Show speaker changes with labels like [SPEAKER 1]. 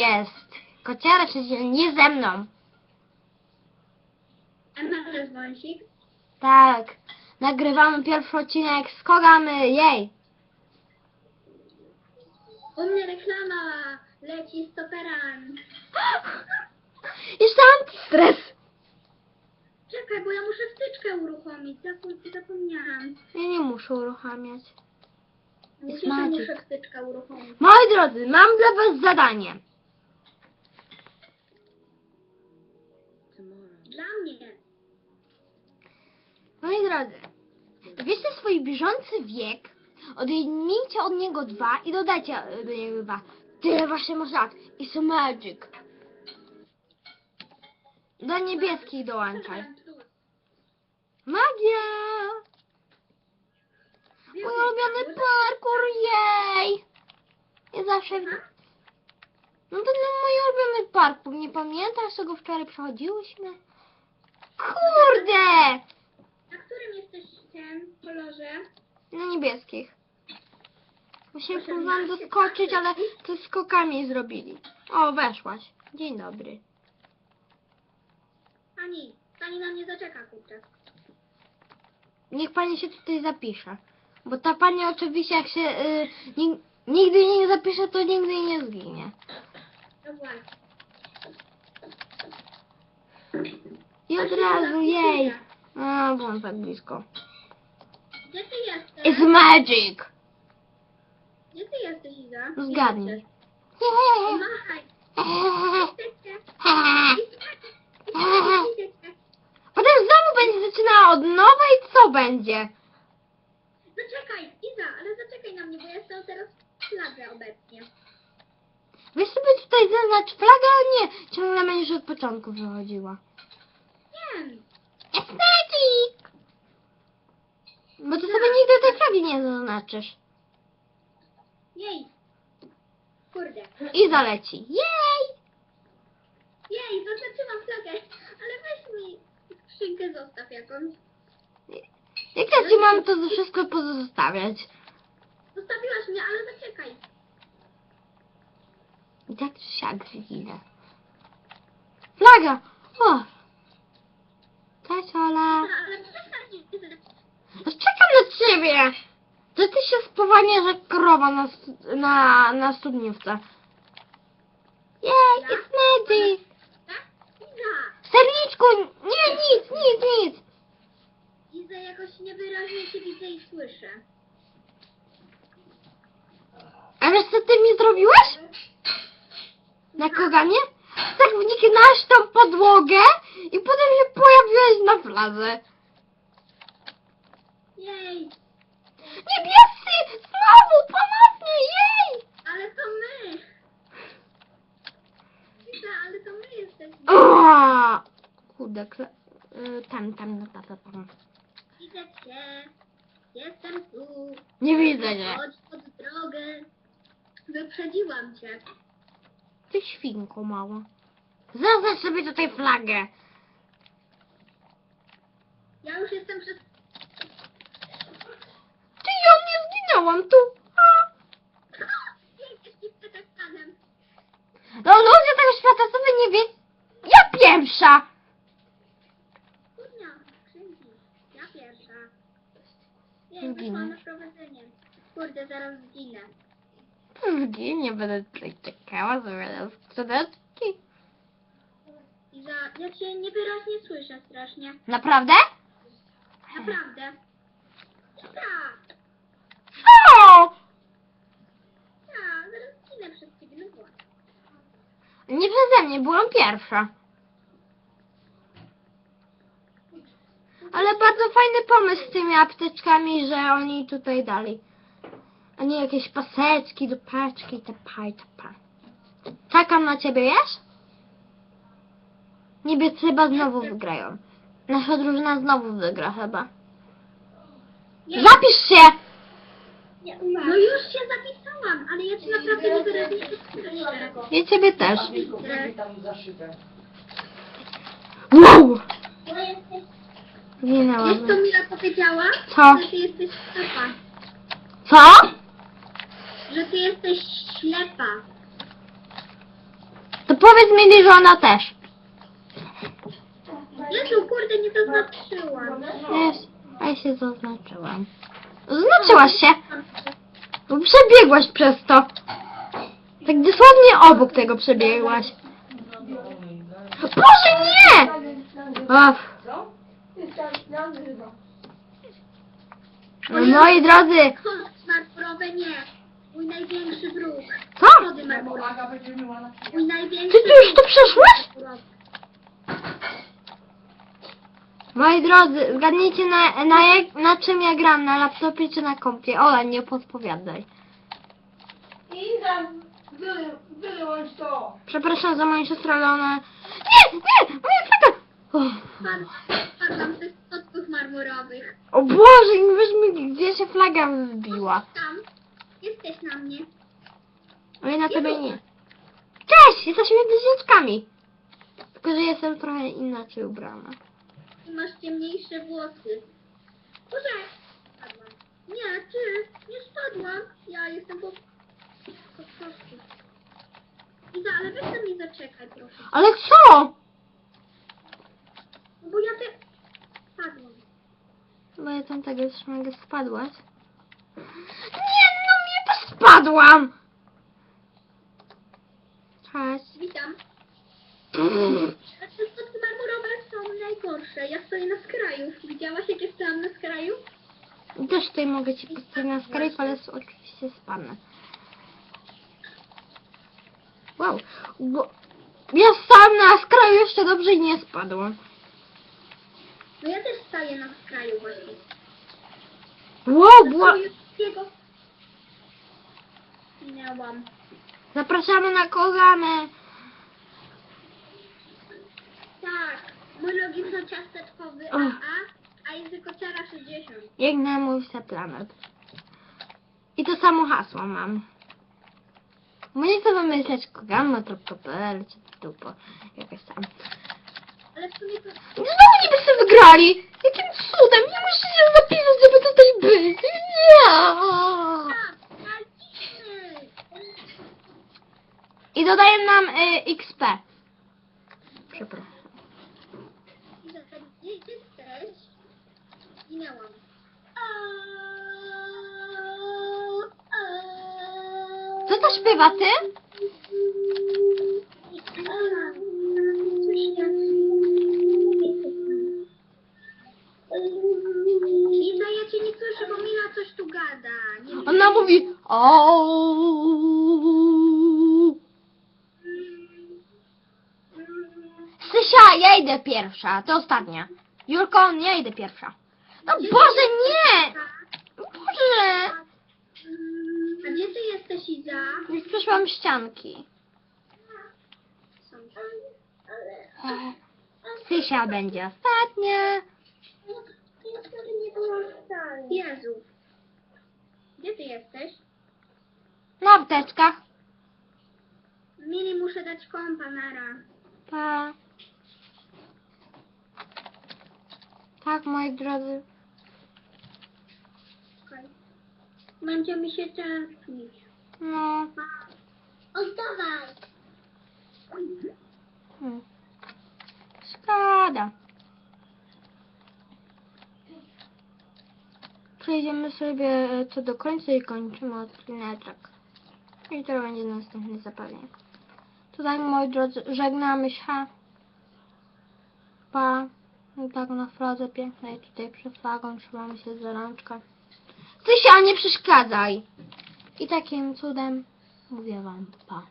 [SPEAKER 1] jest. Kociara przecież nie ze mną.
[SPEAKER 2] A masz wąsik?
[SPEAKER 1] Tak. Nagrywamy pierwszy odcinek z Kogamy. Jej.
[SPEAKER 2] U mnie reklama leci stoperami.
[SPEAKER 1] Jeszcze antystres.
[SPEAKER 2] Czekaj, bo ja muszę wtyczkę uruchomić. Zapom- zapomniałam.
[SPEAKER 1] Ja nie muszę uruchamiać.
[SPEAKER 2] Że
[SPEAKER 1] magic.
[SPEAKER 2] muszę wtyczkę uruchomić.
[SPEAKER 1] Moi drodzy, mam dla was zadanie.
[SPEAKER 2] Dla mnie.
[SPEAKER 1] Moi drodzy, wybierzcie swój bieżący wiek, odejmijcie od niego dwa i dodajcie e, do niego dwa. Tyle właśnie masz lat. It's magic. Do niebieskich dołączaj. Magia! Mój ulubiony parkour, jej! Ja zawsze... No to mój ulubiony parkour, nie pamiętasz, co go wczoraj przechodziłyśmy? Kurde!
[SPEAKER 2] Na którym jesteś ten kolorze?
[SPEAKER 1] Na niebieskich. Właśnie próbowałam doskoczyć, ale to skokami zrobili. O, weszłaś. Dzień dobry.
[SPEAKER 2] Pani, pani na mnie zaczeka, kurczę.
[SPEAKER 1] Niech pani się tutaj zapisze. Bo ta pani oczywiście jak się y, nig- nigdy nie zapisze, to nigdy nie zginie.
[SPEAKER 2] No właśnie.
[SPEAKER 1] I od razu jej. A, byłam tak blisko.
[SPEAKER 2] Gdzie ty jesteś?
[SPEAKER 1] It's magic!
[SPEAKER 2] Gdzie ty jesteś, Iza?
[SPEAKER 1] Zgadnij.
[SPEAKER 2] Machaj.
[SPEAKER 1] Potem znowu będzie zaczynała od nowa i co będzie?
[SPEAKER 2] Zaczekaj, Iza, ale zaczekaj na mnie, bo ja jestem teraz flagę obecnie.
[SPEAKER 1] Weź sobie tutaj zaznacz flagę, ale nie. Ciągle będziesz od początku wychodziła. It's magic! Bo ty sobie nigdy tej flagi nie zaznaczysz.
[SPEAKER 2] Jej. Kurde.
[SPEAKER 1] I zaleci. Jej!
[SPEAKER 2] Jej, zaznaczyłam flagę, ale weź mi skrzynkę zostaw jakąś.
[SPEAKER 1] Jak ja ci mam to wszystko pozostawiać?
[SPEAKER 2] Zostawiłaś mnie, ale zaczekaj.
[SPEAKER 1] I tak czy siak zginę. Flaga! O! Cześć Ola!
[SPEAKER 2] No.
[SPEAKER 1] Czekam na ciebie! To ty się spowalniasz jak krowa na, stu- na, na studniówce. Jej, it's magic! Serniczku! Nie, nic, nic, nic!
[SPEAKER 2] Iza, jakoś niewyraźnie cię widzę i słyszę.
[SPEAKER 1] A wiesz co ty mi zrobiłeś? Na koganie? Tak wniknąłeś w tą podłogę i potem się pojawiłeś na fladze.
[SPEAKER 2] Jej,
[SPEAKER 1] Niebiescy! Znowu! Ponownie! Jej!
[SPEAKER 2] ale to my. Iza, ale to my jesteśmy.
[SPEAKER 1] O! Kurde, kle... y, tam, tam, no, tam, tam, tam.
[SPEAKER 2] Widzę cię. Jestem tu.
[SPEAKER 1] Nie widzę cię.
[SPEAKER 2] Chodź pod drogę. Wyprzedziłam cię.
[SPEAKER 1] Ty świnko mała. Zaznacz sobie tutaj flagę.
[SPEAKER 2] Ja już jestem przed...
[SPEAKER 1] Ty ja nie zginęłam tu. A. No ludzie tego świata sobie nie wie. Ja pierwsza.
[SPEAKER 2] Kurnia, skrzynki. Ja pierwsza.
[SPEAKER 1] Zginę.
[SPEAKER 2] wyszłam na prowadzenie. Kurde, zaraz zginę.
[SPEAKER 1] Zgin, nie będę tutaj czekała na skrzydeczki.
[SPEAKER 2] Iza, ja cię niewyraźnie słyszę strasznie.
[SPEAKER 1] Naprawdę?
[SPEAKER 2] Naprawdę. Tak,
[SPEAKER 1] Co?
[SPEAKER 2] tak, zaraz zginę przez ciebie, no właśnie.
[SPEAKER 1] Nie przeze mnie, byłam pierwsza. Ale bardzo fajny pomysł z tymi apteczkami, że oni tutaj dali. A nie jakieś paseczki do paczki, te paj, te pa. Czekam na ciebie, wiesz? Niebiescy chyba znowu wygrają. Nasza drużyna znowu wygra chyba.
[SPEAKER 2] Nie,
[SPEAKER 1] Zapisz się!
[SPEAKER 2] nie, no już się zapisałam, ale ja cię naprawdę niewyraźnie słyszę.
[SPEAKER 1] Ja ciebie też. Wow!
[SPEAKER 2] Jesteś... Wiesz,
[SPEAKER 1] Zginęłam.
[SPEAKER 2] co Mila powiedziała?
[SPEAKER 1] Co?
[SPEAKER 2] Że ty jesteś.
[SPEAKER 1] Co?
[SPEAKER 2] Że ty jesteś ślepa.
[SPEAKER 1] powiedz mi, że ona też.
[SPEAKER 2] Jezu, kurde, nie zaznaczyłam.
[SPEAKER 1] Jest, a ja się zaznaczyłam. Zaznaczyłaś się, bo przebiegłaś przez to. Tak dosłownie obok tego przebiegłaś. Boże, nie! Och.
[SPEAKER 3] Co?
[SPEAKER 1] No, moi drodzy,
[SPEAKER 2] Marmurowe nie. Mój największy wróg.
[SPEAKER 1] co?
[SPEAKER 2] Marmurowe.
[SPEAKER 3] Będzie na
[SPEAKER 2] Mój największy
[SPEAKER 1] Ty tu już tu przeszłaś?
[SPEAKER 2] marmurowy.
[SPEAKER 1] Moi drodzy, zgadnijcie na, na, jak, na czym ja gram, na laptopie czy na kompie. Ola, nie podpowiadaj.
[SPEAKER 3] Iza, wy, wyłącz to.
[SPEAKER 1] Przepraszam za moją siostrę, ale ona... Nie, nie, moja flaga! Uff.
[SPEAKER 2] Padłam ze schodków marmurowych.
[SPEAKER 1] O Boże, nie wiesz mi, gdzie się flaga wbiła.
[SPEAKER 2] Tam. Jesteś na mnie.
[SPEAKER 1] Ale na tobie nie. Cześć, jesteśmy bliźniaczkami. Tylko, że jestem trochę inaczej ubrana.
[SPEAKER 2] Ty masz ciemniejsze włosy. Boże! Spadłam. Nie, ty! Nie spadłam. Ja jestem po... po prostu. Iza, ale weź na mnie zaczekaj, proszę.
[SPEAKER 1] Ale co?
[SPEAKER 2] No bo ja te... Spadłam.
[SPEAKER 1] Bo ja tam tego już mogę spadłaś. Spadłam! Cześć.
[SPEAKER 2] Witam. A te schodki marmurowe są najgorsze. Ja stoję na skraju. Widziałaś, jak ja stałam na skraju?
[SPEAKER 1] Też tutaj mogę ci postawić na Skype, ale s- oczywiście spadnę. Wow. Bo ja stałam na skraju jeszcze dobrze i nie spadłam.
[SPEAKER 2] No ja też staję na skraju właśnie.
[SPEAKER 1] Wow, była...
[SPEAKER 2] skraju Minęłam.
[SPEAKER 1] Zapraszamy na kozamy.
[SPEAKER 2] Tak. Mój logiczno-ciasteczkowy
[SPEAKER 1] Och.
[SPEAKER 2] AA, a językociara 60.
[SPEAKER 1] Jak na mój planet. I to samo hasło mam. Możecie to wymyśleć kogama.pl czy dupo. Jakaś tam.
[SPEAKER 2] Ale w sumie to...
[SPEAKER 1] Znowu niby sobie wygrali! Jakim cudem! Nie musicie zapisać, żeby tutaj być! Nie!
[SPEAKER 2] Tak,
[SPEAKER 1] I dodają nam y, XP. Przepraszam.
[SPEAKER 2] Minęłam.
[SPEAKER 1] Co to śpiewa ty?
[SPEAKER 2] Liza, ja cię nie słyszę, bo Mila coś tu gada. Nie.
[SPEAKER 1] Ona mówi o. idę pierwsza, to ostatnia. Julko, ja idę pierwsza. No Boże, nie! Boże!
[SPEAKER 2] A gdzie ty jesteś, Iza?
[SPEAKER 1] Już przeszłam ścianki.
[SPEAKER 2] Są.
[SPEAKER 1] Sysia będzie ostatnia.
[SPEAKER 2] Jezu. Gdzie ty jesteś?
[SPEAKER 1] Na apteczkach.
[SPEAKER 2] Mili muszę dać kompa, nara.
[SPEAKER 1] Pa. Tak, moi drodzy.
[SPEAKER 2] Będzie mi się tęsknić.
[SPEAKER 1] No.
[SPEAKER 2] Oddawaj.
[SPEAKER 1] Hmm. Szkoda. Przejdziemy sobie e, co do końca i kończymy odcineczek. I to będzie następny zapalenie. To tak, moi drodzy, żegnamy się. Pa. I tak na fladze pięknej tutaj przed flagą trzymamy się za rączkę. Ty się, a nie przeszkadzaj. I takim cudem mówię wam pa.